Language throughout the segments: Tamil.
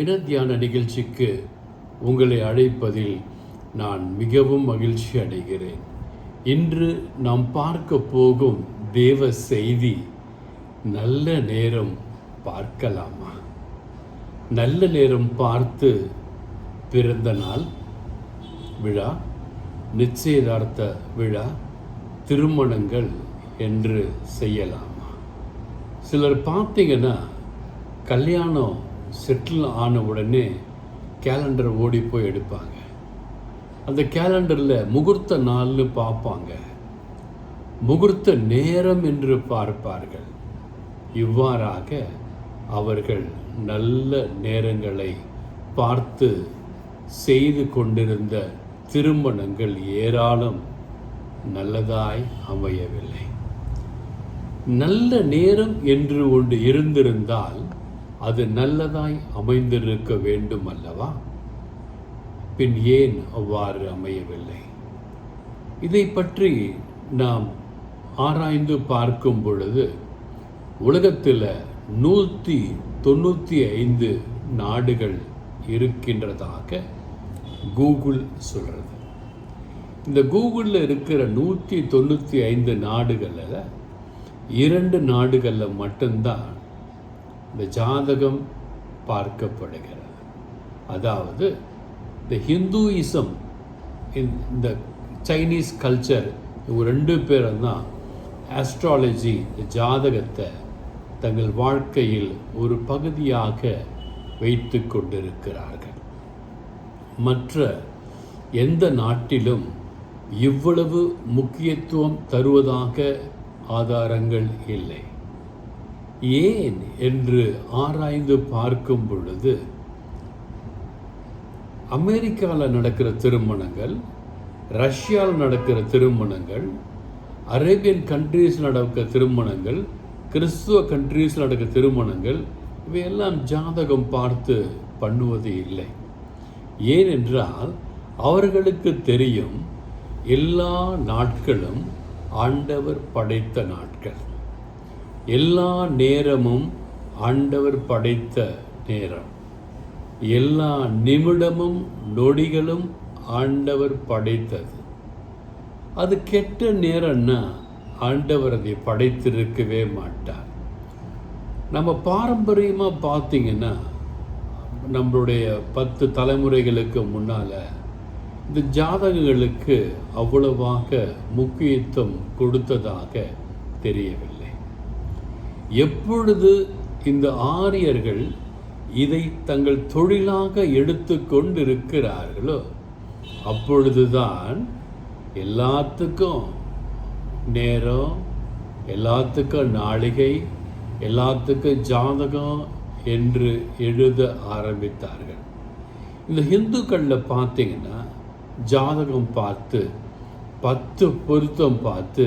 தின தியான நிகழ்ச்சிக்கு உங்களை அழைப்பதில் நான் மிகவும் மகிழ்ச்சி அடைகிறேன். இன்று நாம் பார்க்க போகும் தேவ செய்தி நல்ல நேரம் பார்க்கலாமா? நல்ல நேரம் பார்த்து பிறந்த நாள் விழா நிச்சயதார்த்த விழா திருமணங்கள் என்று செய்யலாமா? சிலர் பார்த்தீங்கன்னா கல்யாணம் செட்டில் ஆன உடனே கேலண்டர் ஓடி போய் எடுப்பாங்க. அந்த கேலண்டரில் முகூர்த்த நாள்னு பார்ப்பாங்க. முகூர்த்த நேரம் என்று பார்ப்பார்கள். இவ்வாறாக அவர்கள் நல்ல நேரங்களை பார்த்து செய்து கொண்டிருந்த திருமணங்கள் ஏராளம் நல்லதாய் அமையவில்லை. நல்ல நேரம் என்று ஒன்று இருந்திருந்தால் அது நல்லதாய் அமைந்திருக்க வேண்டும் அல்லவா பின் ஏன் அவ்வாறு அமையவில்லை? இதை பற்றி நாம் ஆராய்ந்து பார்க்கும் பொழுது உலகத்தில் நூற்றி தொண்ணூற்றி ஐந்து நாடுகள் இருக்கின்றதாக கூகுள் சொல்கிறது இந்த கூகுளில் இருக்கிற நூற்றி தொண்ணூற்றி ஐந்து நாடுகளில் இரண்டு நாடுகளில் மட்டும்தான் இந்த ஜாதகம் பார்க்கப்படுகிறது. அதாவது இந்த ஹிந்துயிசம் இந்த சைனீஸ் கல்ச்சர் இவங்க ரெண்டு பேரும் தான் ஆஸ்ட்ராலஜி ஜாதகத்தை தங்கள் வாழ்க்கையில் ஒரு பகுதியாக வைத்து கொண்டிருக்கிறார்கள். மற்ற எந்த நாட்டிலும் இவ்வளவு முக்கியத்துவம் தருவதாக ஆதாரங்கள் இல்லை. ஏன் என்று ஆராய்ந்து பார்க்கும் பொழுது அமெரிக்காவில் நடக்கிற திருமணங்கள் ரஷ்யாவில் நடக்கிற திருமணங்கள் அரேபியன் கண்ட்ரீஸில் நடக்கிற திருமணங்கள் கிறிஸ்துவ கண்ட்ரீஸில் நடக்கிற திருமணங்கள் இவையெல்லாம் ஜாதகம் பார்த்து பண்ணுவது இல்லை. ஏனென்றால் அவர்களுக்கு தெரியும் எல்லா நாட்களும் ஆண்டவர் படைத்த நாட்கள். எல்லா நேரமும் ஆண்டவர் படைத்த நேரம். எல்லா நிமிடமும் நொடிகளும் ஆண்டவர் படைத்தது. அது கெட்ட நேரம்னா ஆண்டவர் அதை படைத்திருக்கவே மாட்டார். நம்ம பாரம்பரியமாக பார்த்தீங்கன்னா நம்மளுடைய பத்து தலைமுறைகளுக்கு முன்னால் இந்த ஜாதகங்களுக்கு அவ்வளவாக முக்கியத்துவம் கொடுத்ததாக தெரியவில்லை. எப்பொழுது இந்த ஆரியர்கள் இதை தங்கள் தொழிலாக எடுத்து கொண்டிருக்கிறார்களோ அப்பொழுதுதான் எல்லாத்துக்கும் நேரம் எல்லாத்துக்கும் நாளிகை எல்லாத்துக்கும் ஜாதகம் என்று எழுத ஆரம்பித்தார்கள். இந்த ஹிந்துக்களில் பார்த்தீங்கன்னா ஜாதகம் பார்த்து பத்து பொருத்தம் பார்த்து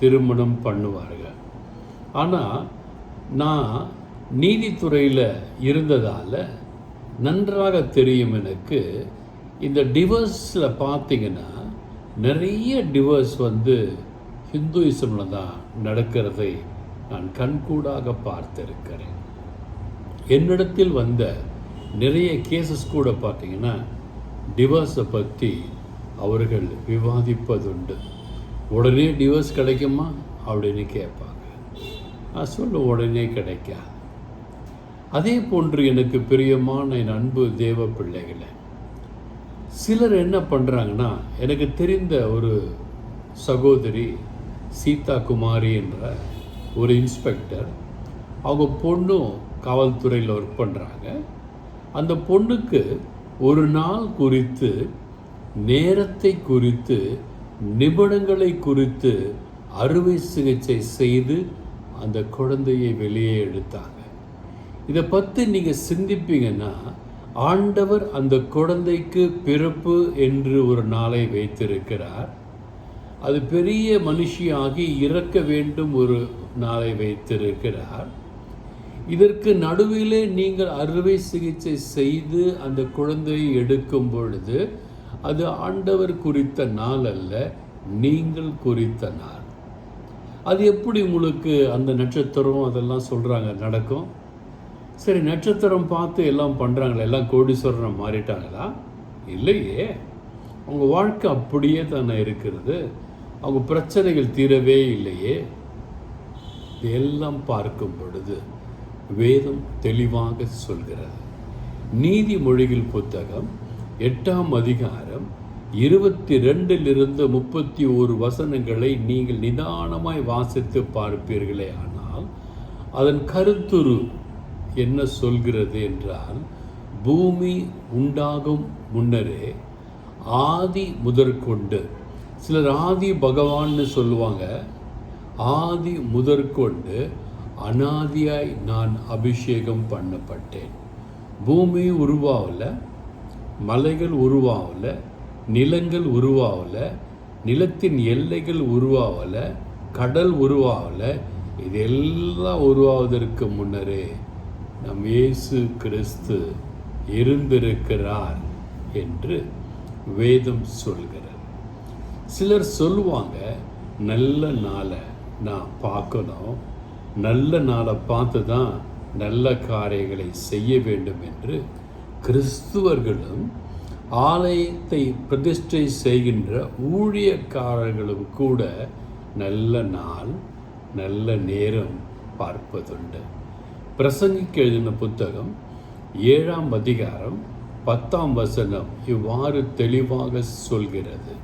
திருமணம் பண்ணுவார்கள். ஆனால் நான் நீதித்துறையில் இருந்ததால் நன்றாக தெரியும் எனக்கு. இந்த டிவர்ஸில் பார்த்தீங்கன்னா நிறைய டிவர்ஸ் வந்து ஹிந்துயிசமில் தான் நடக்கிறதை நான் கண்கூடாக பார்த்திருக்கிறேன். என்னிடத்தில் வந்த நிறைய கேசஸ் கூட பார்த்தீங்கன்னா டிவர்ஸை பற்றி அவர்கள் விவாதிப்பதுண்டு. உடனே டிவோர்ஸ் கிடைக்குமா? அப்படின்னு கேட்பாங்க. சொல்ல உடனே கிடைக்காது. அதே போன்று எனக்கு பிரியமான என் அன்பு தேவ பிள்ளைகளை சிலர் என்ன பண்ணுறாங்கன்னா எனக்கு தெரிந்த ஒரு சகோதரி சீதா குமாரி என்ற ஒரு இன்ஸ்பெக்டர் அவங்க பொண்ணும் காவல்துறையில் ஒர்க் பண்ணுறாங்க அந்த பொண்ணுக்கு ஒரு நாள் குறித்து நேரத்தை குறித்து நிபுணங்களை குறித்து அறுவை சிகிச்சை செய்து அந்த குழந்தையை வெளியே எடுத்தாங்க. இதை பற்றி நீங்கள் சிந்திப்பீங்கன்னா ஆண்டவர் அந்த குழந்தைக்கு பிறப்பு என்று ஒரு நாளை வைத்திருக்கிறார். அது பெரிய மனுஷியாகி இறக்க வேண்டும் ஒரு நாளை வைத்திருக்கிறார். இதற்கு நடுவிலே நீங்கள் அறுவை சிகிச்சை செய்து அந்த குழந்தையை எடுக்கும் பொழுது அது ஆண்டவர் குறித்த நாள் அல்ல நீங்கள் குறித்த நாள். அது எப்படி உங்களுக்கு அந்த நட்சத்திரம் அதெல்லாம் சொல்கிறாங்க நடக்கும்? சரி நட்சத்திரம் பார்த்து எல்லாம் பண்ணுறாங்களா எல்லாம் கோடீஸ்வரனை மாறிட்டாங்களா? இல்லையே. அவங்க வாழ்க்கை அப்படியே தானே இருக்கிறது. அவங்க பிரச்சனைகள் தீரவே இல்லையே. எல்லாம் பார்க்கும் பொழுது வேதம் தெளிவாக சொல்கிறது. நீதிமொழிகள் புத்தகம் எட்டாம் அதிகாரம் இருபத்தி ரெண்டிலிருந்து முப்பத்தி ஒரு வசனங்களை நீங்கள் நிதானமாய் வாசித்து பார்ப்பீர்களே. ஆனால் அதன் கருத்துரு என்ன சொல்கிறது என்றால் பூமி உண்டாகும் முன்னரே ஆதி முதற்கொண்டு சிலர் ஆதி பகவான்னு சொல்லுவாங்க ஆதி முதற்கொண்டு அனாதியாய் நான் அபிஷேகம் பண்ணப்பட்டேன். பூமி உருவாகலை மலைகள் உருவாகலை நிலங்கள் உருவாகலை நிலத்தின் எல்லைகள் உருவாகல கடல் உருவாகல இதெல்லாம் உருவாவதற்கு முன்னரே நம் இயேசு கிறிஸ்து இருந்திருக்கிறார் என்று வேதம் சொல்கிறது. சிலர் சொல்லுவாங்க நல்ல நாளை நான் பார்க்கணும். நல்ல நாளை பார்த்து தான் நல்ல காரியங்களை செய்ய வேண்டும் என்று கிறிஸ்துவர்களும் ஆலயத்தை பிரதிஷ்டை செய்கின்ற ஊழியக்காரர்களும் கூட நல்ல நாள் நல்ல நேரம் பார்ப்பதுண்டு. பிரசங்கிக்கு எழுதின புத்தகம் ஏழாம் அதிகாரம் பத்தாம் வசனம் இவ்வாறு தெளிவாக சொல்கிறது.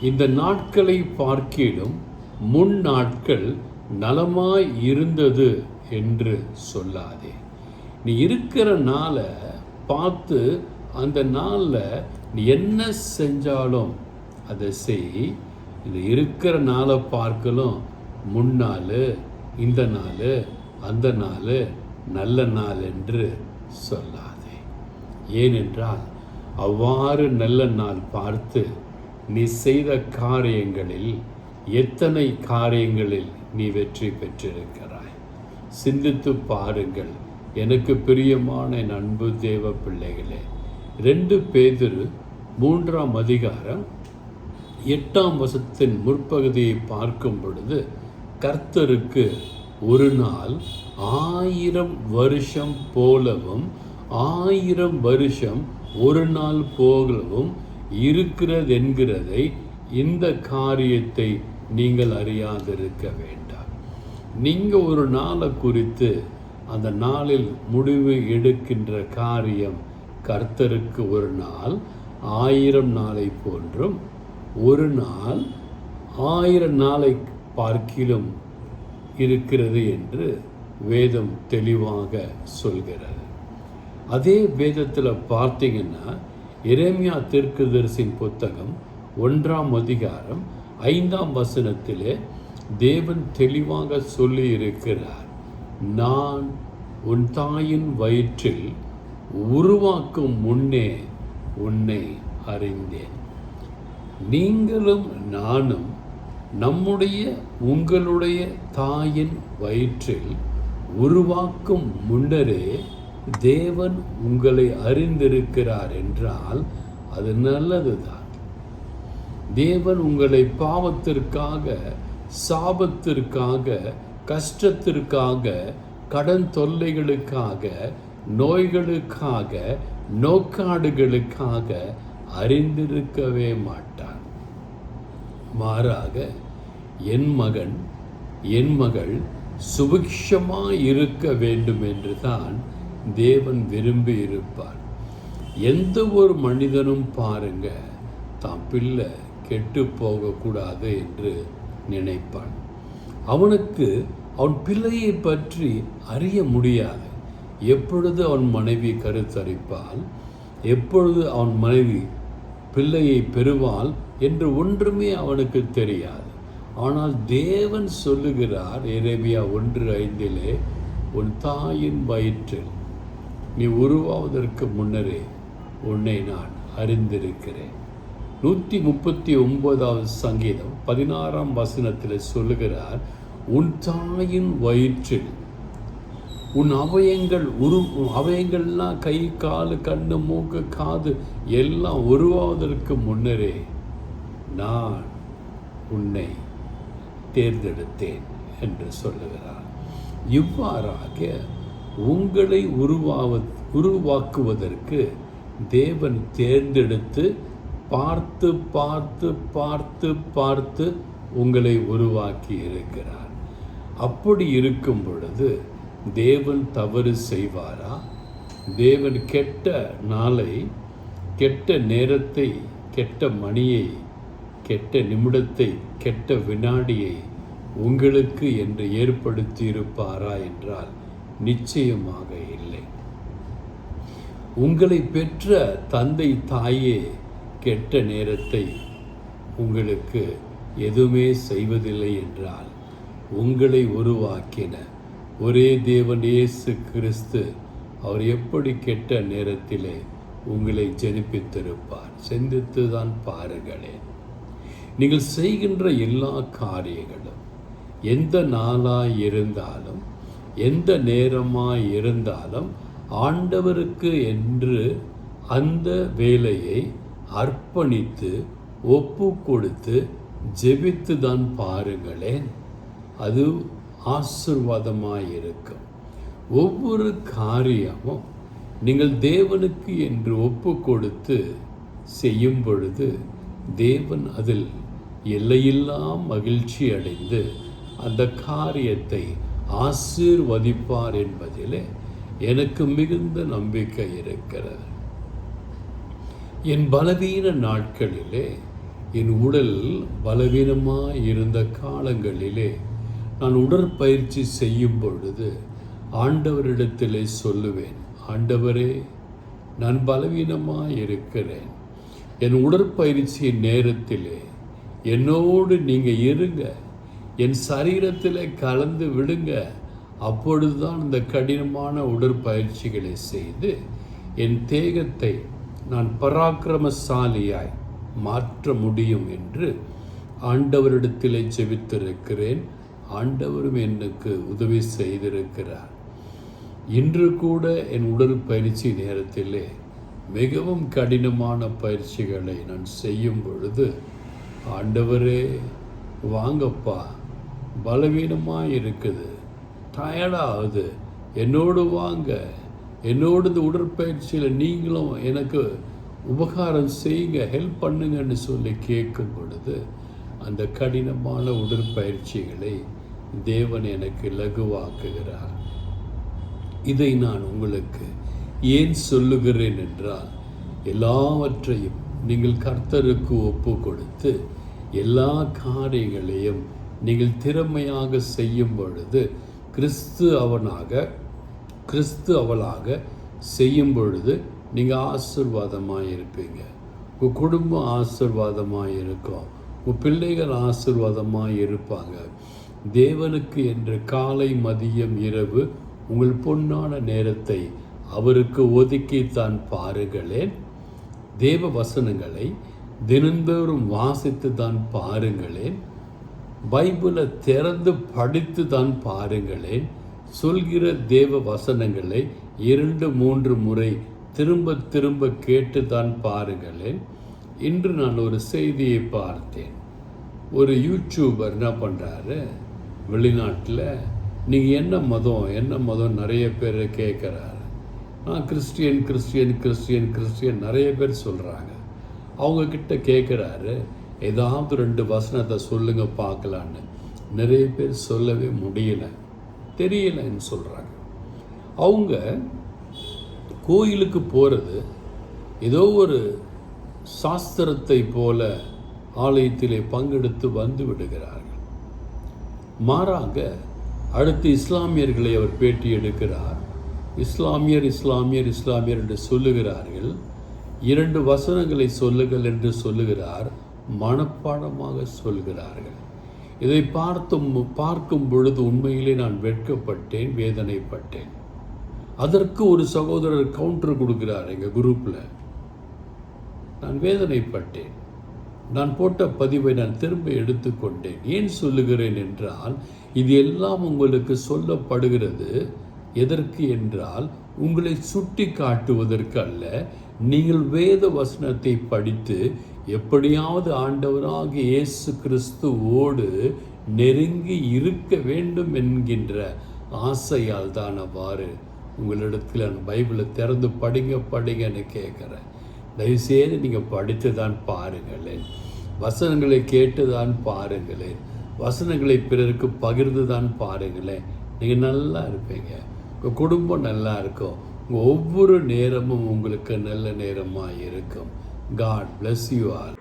இந்த நாட்களை பார்க்கிலும் முன் நாட்கள் நலமாய் இருந்தது என்று சொல்லாதே. நீ இருக்கிற நாளை பார்த்து அந்த நாளில் நீ என்ன செஞ்சாலும் அதை செய். இது இருக்கிற நாளை பார்க்கலும் முன்னாள் இந்த நாள் அந்த நாள் நல்ல நாள் என்று சொல்லாதே. ஏனென்றால் அவ்வாறு நல்ல நாள் பார்த்து நீ செய்த காரியங்களில் எத்தனை காரியங்களில் நீ வெற்றி பெற்றிருக்கிறாய்? சிந்தித்து பாருங்கள். எனக்கு பிரியமான என் அன்பு தேவ பிள்ளைகளே ரெண்டு பேதிரு மூன்றாம் அதிகாரம் எட்டாம் வசத்தின் முற்பகுதியை பார்க்கும் பொழுது கர்த்தருக்கு ஒரு நாள் ஆயிரம் வருஷம் போலவும் ஆயிரம் வருஷம் ஒரு நாள் போலவும் இருக்கிறதென்கிறதை இந்த காரியத்தை நீங்கள் அறியாதிருக்க வேண்டாம். நீங்கள் ஒரு நாளை குறித்து அந்த நாளில் முடிவு எடுக்கின்ற காரியம் கர்த்தருக்கு ஒரு நாள் ஆயிரம் நாளை போன்றும் ஒரு நாள் ஆயிரம் நாளை பார்க்கிலும் இருக்கிறது என்று வேதம் தெளிவாக சொல்கிறது. அதே வேதத்தில் பார்த்தீங்கன்னா இரேமியா தீர்க்கதரிசின் புத்தகம் ஒன்றாம் அதிகாரம் ஐந்தாம் வசனத்திலே தேவன் தெளிவாக சொல்லி இருக்கிறார் நான் உன் தாயின் வயிற்றில் உருவாக்கும் முன்னே உன்னை அறிந்தேன். நீங்களும் நானும் நம்முடைய உங்களுடைய தாயின் வயிற்றில் உருவாக்கும் முன்னரே தேவன் உங்களை அறிந்திருக்கிறார் என்றால் அது நல்லதுதான். தேவன் உங்களை பாவத்திற்காக சாபத்திற்காக கஷ்டத்திற்காக கடன் தொல்லைகளுக்காக நோய்களுக்காக நோக்காடுகளுக்காக அறிந்திருக்கவே மாட்டான். மாறாக என் மகன் என் மகள் சுபிக்ஷமாக இருக்க வேண்டும் என்று தான் தேவன் விரும்பி இருப்பார் எந்த ஒரு மனிதனும் பாருங்க தான் பிள்ளை கெட்டு போகக்கூடாது என்று நினைப்பான். அவனுக்கு அவன் பிள்ளையை பற்றி அறிய முடியாது. எப்பொழுது அவன் மனைவி கருத்தரிப்பால் எப்பொழுது அவன் மனைவி பிள்ளையை பெறுவாள் என்று ஒன்றுமே அவனுக்கு தெரியாது. ஆனால் தேவன் சொல்லுகிறார் எரேபியா ஒன்று ஐந்திலே உன் தாயின் வயிற்றில் நீ உருவாவதற்கு முன்னரே உன்னை நான் அறிந்திருக்கிறேன். நூற்றி முப்பத்தி ஒன்பதாவது சங்கீதம் பதினாறாம் வசனத்தில் சொல்லுகிறார் உன் தாயின் வயிற்றில் உன் அவயங்கள் உரு அவயங்கள்லாம் கை கால் கண்ணு மூக்கு காது எல்லாம் உருவாவதற்கு முன்னரே நான் உன்னை தேர்ந்தெடுத்தேன் என்று சொல்லுகிறார். இவ்வாறாக உங்களை உருவாவ உருவாக்குவதற்கு தேவன் தேர்ந்தெடுத்து பார்த்து பார்த்து பார்த்து பார்த்து உங்களை உருவாக்கி இருக்கிறார். அப்படி இருக்கும் பொழுது தேவன் தவறு செய்வாரா? தேவன் கெட்ட நாளை கெட்ட நேரத்தை கெட்ட மணியை கெட்ட நிமிடத்தை கெட்ட வினாடியை உங்களுக்கு என்று ஏற்படுத்தியிருப்பாரா என்றால் நிச்சயமாக இல்லை. உங்களை பெற்ற தந்தை தாயே கெட்ட நேரத்தை உங்களுக்கு எதுவுமே செய்வதில்லை என்றால் உங்களை உருவாக்கின ஒரே தேவன் இயேசு கிறிஸ்து அவர் எப்படி கெட்ட நேரத்திலே உங்களை ஜெனிப்பித்திருப்பார்? சிந்தித்து தான் பாருங்களேன். நீங்கள் செய்கின்ற எல்லா காரியங்களும் எந்த நாளாக இருந்தாலும் எந்த நேரமாக இருந்தாலும் ஆண்டவருக்கு என்று அந்த வேலையை அர்ப்பணித்து ஒப்பு கொடுத்து ஜெபித்து தான் பாருங்களேன். அது ஆசிர்வாதமாக இருக்கும் ஒவ்வொரு காரியமும் நீங்கள் தேவனுக்கு என்று ஒப்பு கொடுத்து செய்யும் பொழுது தேவன் அதில் எல்லையில்லா மகிழ்ச்சி அடைந்து அந்த காரியத்தை ஆசீர்வதிப்பார் என்பதிலே எனக்கு மிகுந்த நம்பிக்கை இருக்கிறது. என் பலவீன நாட்களிலே என் உடல் பலவீனமாக இருந்த காலங்களிலே நான் உடற்பயிற்சி செய்யும் பொழுது ஆண்டவரிடத்திலே சொல்லுவேன் ஆண்டவரே நான் பலவீனமாக இருக்கிறேன். என் உடற்பயிற்சி நேரத்திலே என்னோடு நீங்கள் இருங்க. என் சரீரத்தில் கலந்து விடுங்க. அப்பொழுதுதான் இந்த கடினமான உடற்பயிற்சிகளை செய்து என் தேகத்தை நான் பராக்கிரமசாலியாய் மாற்ற முடியும் என்று ஆண்டவரிடத்திலே ஜெபித்திருக்கிறேன். ஆண்டவரும் எனக்கு உதவி செய்திருக்கிறார். இன்று கூட என் உடற்பயிற்சி நேரத்திலே மிகவும் கடினமான பயிற்சிகளை நான் செய்யும் பொழுது ஆண்டவரே வாங்கப்பா பலவீனமாக இருக்குது டயர்டாகுது என்னோடு வாங்க என்னோடு இந்த உடற்பயிற்சியில் நீங்களும் எனக்கு உபகாரம் செய்யுங்க ஹெல்ப் பண்ணுங்கன்னு சொல்லி கேட்கும் பொழுது அந்த கடினமான உடற்பயிற்சிகளை தேவன் எனக்கு லகுவாக்குகிறார் இதை நான் உங்களுக்கு ஏன் சொல்லுகிறேன் என்றால் எல்லாவற்றையும் நீங்கள் கர்த்தருக்கு ஒப்பு கொடுத்து எல்லா காரியங்களையும் நீங்கள் திறமையாக செய்யும் பொழுது கிறிஸ்து அவனாக கிறிஸ்து அவளாக செய்யும் பொழுது நீங்கள் ஆசிர்வாதமாக இருப்பீங்க உங்கள் குடும்பம் ஆசிர்வாதமாக இருக்கும் உங்கள் பிள்ளைகள் ஆசிர்வாதமாக இருப்பாங்க தேவனுக்கு என்று காலை மதியம் இரவு உங்கள் பொன்னான நேரத்தை அவருக்கு ஒதுக்கித்தான் பாருங்களேன். தேவ வசனங்களை தினந்தோறும் வாசித்து தான் பாருங்களேன். பைபிளை திறந்து படித்து தான் பாருங்களேன். சொல்கிற தேவ வசனங்களை இரண்டு மூன்று முறை திரும்ப திரும்ப கேட்டு தான் பாருங்களேன். இன்று நான் ஒரு செய்தியை பார்த்தேன். ஒரு யூடியூபர் என்ன பண்ணுறாரு வெளிநாட்டில் நீங்கள் என்ன மதம் என்ன மதம் நிறைய பேர் கேட்குறாரு. நான் கிறிஸ்டியன் கிறிஸ்டியன் கிறிஸ்டியன் கிறிஸ்டியன் நிறைய பேர் சொல்கிறாங்க அவங்கக்கிட்ட கேட்குறாரு ஏதாவது ரெண்டு வசனத்தை சொல்லுங்கள் பார்க்கலான்னு. நிறைய பேர் சொல்லவே முடியலை. தெரியலைன்னு சொல்கிறாங்க அவங்க கோயிலுக்கு போகிறது ஏதோ ஒரு சாஸ்திரத்தை போல ஆலயத்திலே பங்கெடுத்து வந்து விடுகிறார் மாறாக அடுத்து இஸ்லாமியர்களை அவர் பேட்டி எடுக்கிறார். இஸ்லாமியர் இஸ்லாமியர் இஸ்லாமியர் என்று சொல்லுகிறார்கள். இரண்டு வசனங்களை சொல்லுங்கள் என்று சொல்லுகிறார். மனப்பாடமாக சொல்கிறார்கள். இதை பார்த்தும் பார்க்கும் பொழுது உண்மையிலே நான் வெட்கப்பட்டேன் வேதனைப்பட்டேன். அதற்கு ஒரு சகோதரர் கவுண்டர் கொடுக்கிறார் எங்கள் குரூப்பில் நான் வேதனைப்பட்டேன். நான் போட்ட பதிவை நான் திரும்ப எடுத்துக்கொண்டேன். ஏன் சொல்லுகிறேன் என்றால் இது எல்லாம் உங்களுக்கு சொல்லப்படுகிறது. எதற்கு என்றால் உங்களை சுட்டி காட்டுவதற்கு அல்ல நீங்கள் வேத வசனத்தை படித்து எப்படியாவது ஆண்டவராக இயேசு கிறிஸ்துவோடு நெருங்கி இருக்க வேண்டும் என்கின்ற ஆசையால் தான் அவ்வாறு. உங்களிடத்தில் நான் பைபிளை திறந்து படிங்க படிங்கன்னு கேட்குறேன். தயவுசெய்து நீங்கள் படித்து தான் பாருங்களேன். வசனங்களை கேட்டு தான் பாருங்களேன். வசனங்களை பிறருக்கு பகிர்ந்து தான் பாருங்களேன். நீங்கள் நல்லா இருப்பீங்க. உங்கள் குடும்பம் நல்லா இருக்கும். உங்கள் ஒவ்வொரு நேரமும் உங்களுக்கு நல்ல நேரமாக இருக்கும். God bless you are